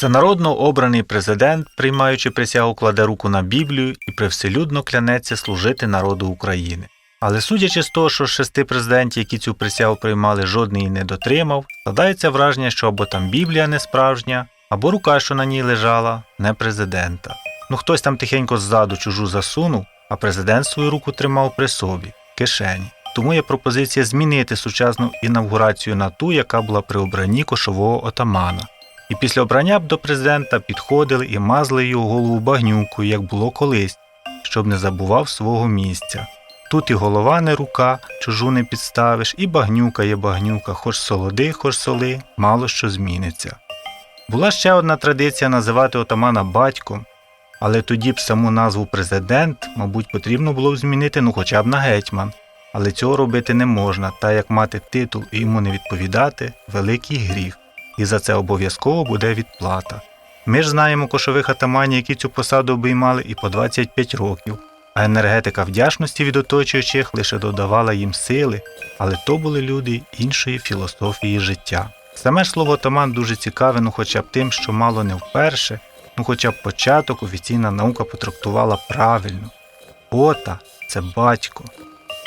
Всенародно обраний президент, приймаючи присягу, кладе руку на Біблію і привселюдно клянеться служити народу України. Але судячи з того, що з шести президентів, які цю присягу приймали, жодний і не дотримав, складається враження, що або там Біблія не справжня, або рука, що на ній лежала, не президента. Ну хтось там тихенько ззаду чужу засунув, а президент свою руку тримав при собі, кишені. Тому є пропозиція змінити сучасну інавгурацію на ту, яка була при обранні кошового отамана. І після обрання б до президента підходили і мазали його голову багнюкою, як було колись, щоб не забував свого місця. Тут і голова не рука, чужу не підставиш, і багнюка є багнюка, хоч солоди, хоч соли, мало що зміниться. Була ще одна традиція називати отамана батьком, але тоді б саму назву президент, мабуть, потрібно було б змінити ну хоча б на гетьман. Але цього робити не можна, та як мати титул і йому не відповідати великий гріх, і за це обов'язково буде відплата. Ми ж знаємо кошових атаманів, які цю посаду обіймали і по 25 років, а енергетика вдячності від оточуючих лише додавала їм сили, але то були люди іншої філософії життя. Саме ж слово атаман дуже цікаве, ну хоча б тим, що мало не вперше, ну хоча б початок офіційна наука потрактувала правильно. Ота це батько.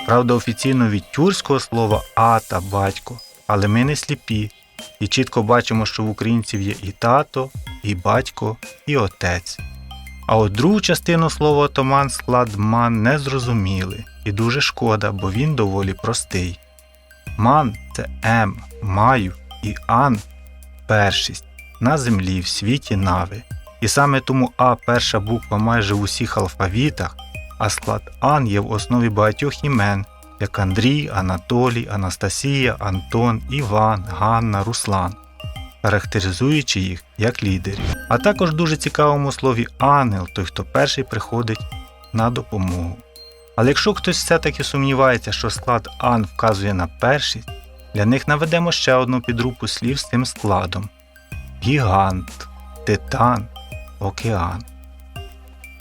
Правда, офіційно від тюркського слова ата батько, але ми не сліпі і чітко бачимо, що в українців є і тато, і батько, і отець. А от другу частину слова отаман склад ман не зрозуміли, і дуже шкода, бо він доволі простий. Ман це ем, маю і ан першість на землі в світі нави. І саме тому А перша буква майже в усіх алфавітах, а склад Ан є в основі багатьох імен, як Андрій, Анатолій, Анастасія, Антон, Іван, Ганна, Руслан, характеризуючи їх як лідерів. А також дуже цікавому слові ангел, той, хто перший приходить на допомогу. Але якщо хтось все-таки сумнівається, що склад Ан вказує на першість, для них наведемо ще одну підрупу слів з цим складом: гігант, титан, океан.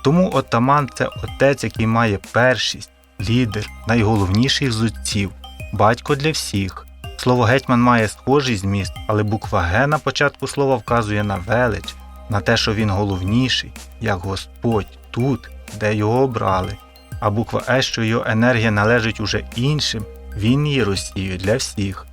Тому отаман це отець, який має першість, лідер, найголовніший з отців, батько для всіх. Слово гетьман має схожий зміст, але буква Г на початку слова вказує на велич, на те, що він головніший, як Господь тут, де його обрали. А буква Е, що його енергія належить уже іншим, він її розсіює для всіх.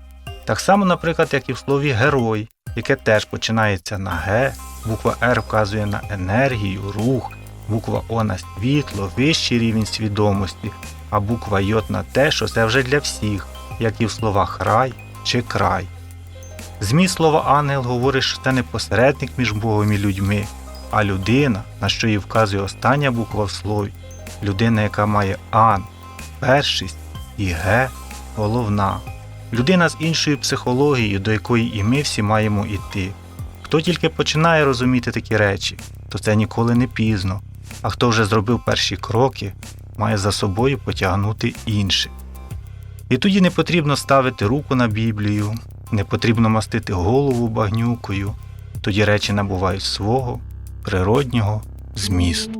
Так само, наприклад, як і в слові герой, яке теж починається на Г, буква Р вказує на енергію, рух, буква О на світло, вищий рівень свідомості, а буква Й на те, що це вже для всіх, як і в словах рай чи край. Зміст слова ангел говорить, що це не посередник між Богом і людьми, а людина, на що їй вказує остання буква в слові, людина, яка має ан, першість і ге головна. Людина з іншою психологією, до якої і ми всі маємо йти. Хто тільки починає розуміти такі речі, то це ніколи не пізно, а хто вже зробив перші кроки, має за собою потягнути інших. І тоді не потрібно ставити руку на Біблію, не потрібно мастити голову багнюкою, тоді речі набувають свого природнього змісту.